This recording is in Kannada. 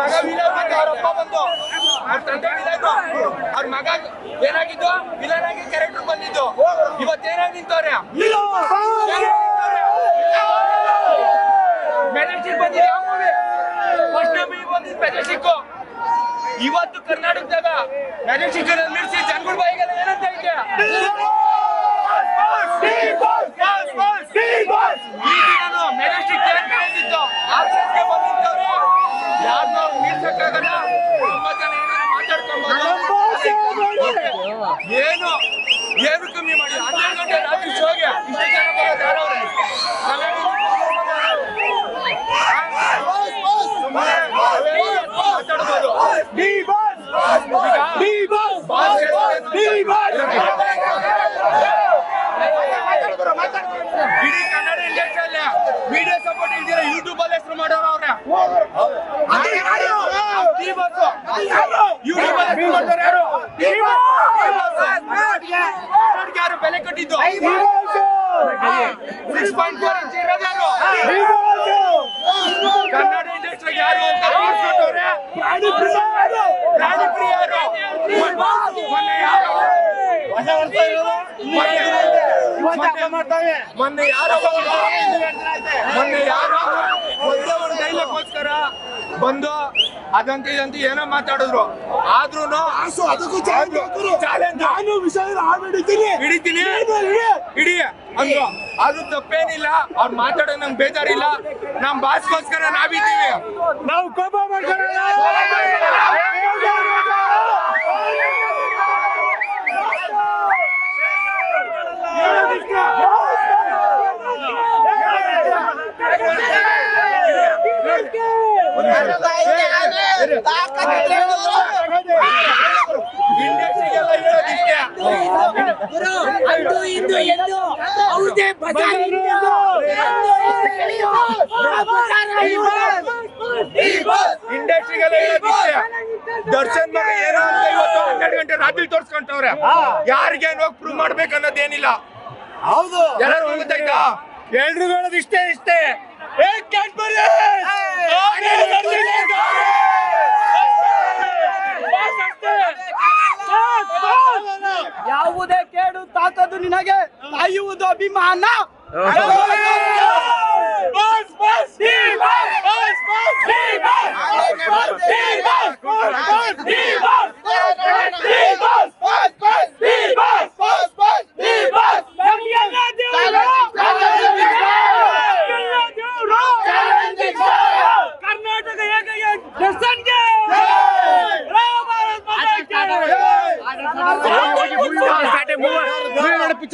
ಮಗ ವಿಲನ್ ಬಂದು ಅವ್ರ ಅಪ್ಪ ಬಂದು ಅವ್ರ ತಂದೆ ವಿಲನ್ ಅವ್ರ ಮಗ ಏನಾಗಿದ್ದು? ವಿಲನ್ ಆಗಿ ಕ್ಯಾರೆಕ್ಟರ್ ಬಂದಿದ್ದು. ಇವತ್ತು ಏನಾಗಿ ನಿಂತವ್ರೆ? ಮೆಜೆಸ್ಟಿಕ್ ಬಂದಿದೆ ಯಾವ ಮೂವಿ ಫಸ್ಟ್ ಟೈಮ್ ಬಂದಿದ್ದು ಮೆಜೆಸ್ಟಿಕ್ ಇವತ್ತು ಕರ್ನಾಟಕದಾಗ ಮೆಜೆಸ್ಟಿಕ್ ನಿಲ್ಲಿಸಿ, ಜನಗಳ ಬಾಯಿಗೆಲ್ಲ ಏನಂತ ಐತೆ? ಮಾತಾಡ್ಕೊಂಬೋದು ಏನು ಏನು ಕಮ್ಮಿ ಮಾಡಿ ಹನ್ನೆರಡು ಗಂಟೆ ರಾತ್ರಿ ಶೋಗೆ ಇಷ್ಟು ಇಡೀ ಕನ್ನಡ ಇಂಡಸ್ಟ್ರಿಯಲ್ಲಿ ವಿಡಿಯೋ ಸಪೋರ್ಟ್ ಇಲ್ದಿರ ಯೂಟ್ಯೂಬ್ ಅಲ್ಲಿ ಹೆಸರು ಮಾಡೋರು ಅವ್ರೆ ಯೂಟ್ಯೂಬ್ ಅಲ್ಲಿ ಹೆಸರು ಮಾಡ್ತಾರೆ ಯಾರು ಬೆಲೆ ಕಟ್ಟಿದ್ದು ಸಿಕ್ಸ್ ಪಾಯಿಂಟ್ ಫೋರ್ ಇಂಚ್ ಇರೋದು ಯಾರು ಕನ್ನಡ ಇಂಡಸ್ಟ್ರಿಗೆ ಯಾರು ಅಂತ ರಾಜಪ್ರಿಯ ಯಾರು ಮೊನ್ನೆ ಯಾರು ಮೊನ್ನೆ- ಮೊನ್ನೆ ಯಾರೋ ಮೊನ್ನೆ ಯಾರೋ ಒಂದೇ ಒಂದು ಡೈಲಾಗ್ಗೋಸ್ಕರ ಬಂದು ಅದಂತ ಇದಂತ ಏನೋ ಮಾತಾಡಿದ್ರು ಆದ್ರೂ ಅದಕ್ಕೂ ಚಾಲೆಂಜ್ ನಾನು ವಿಷಯ ಇಡಿ ಹಿಡಿತೀನಿ ಹಿಡಿ ಅಂದ್ರು ಅದು ತಪ್ಪೇನಿಲ್ಲ ಅವ್ರು ಮಾತಾಡೋ ನಂಗೆ ಬೇಜಾರಿಲ್ಲ ನಮ್ ಬಾಸ್ಗೋಸ್ಕರ ನಾವಿದ್ದೀವಿ ನಾವು ಕೋಪ ಹೇಳೋದಿಷ್ಟೇ ಅಂದು ಇಂದು ಎಂದು ಹೌದೇ ಬಜಾರ್ ಇಂದು. ಇಂಡಸ್ಟ್ರಿಗೆಲ್ಲ ದರ್ಶನ್ ಮಗ ಏನೋ ಅಂತ ಇವತ್ತು ಹನ್ನೆರಡು ಗಂಟೆ ರಾತ್ರಿ ತೋರ್ಸ್ಕೊಂತವ್ರೆ. ಯಾರಿಗೆ ಹೋಗಿ ಪ್ರೂವ್ ಮಾಡ್ಬೇಕನ್ನೋದೇನಿಲ್ಲ. ಹೌದು. ಎಲ್ಲರೂ ಗೊತ್ತಾಯ್ತಾ ಎಲ್ರಿಗೂ ಹೇಳೋದು ಇಷ್ಟೇ ಇಷ್ಟೇ. ಕೇಡು ತಾಕದು ನಿನಗೆ ಕಾಯುವುದು ಅಭಿಮಾನ ಕರ್ನಾಟಕ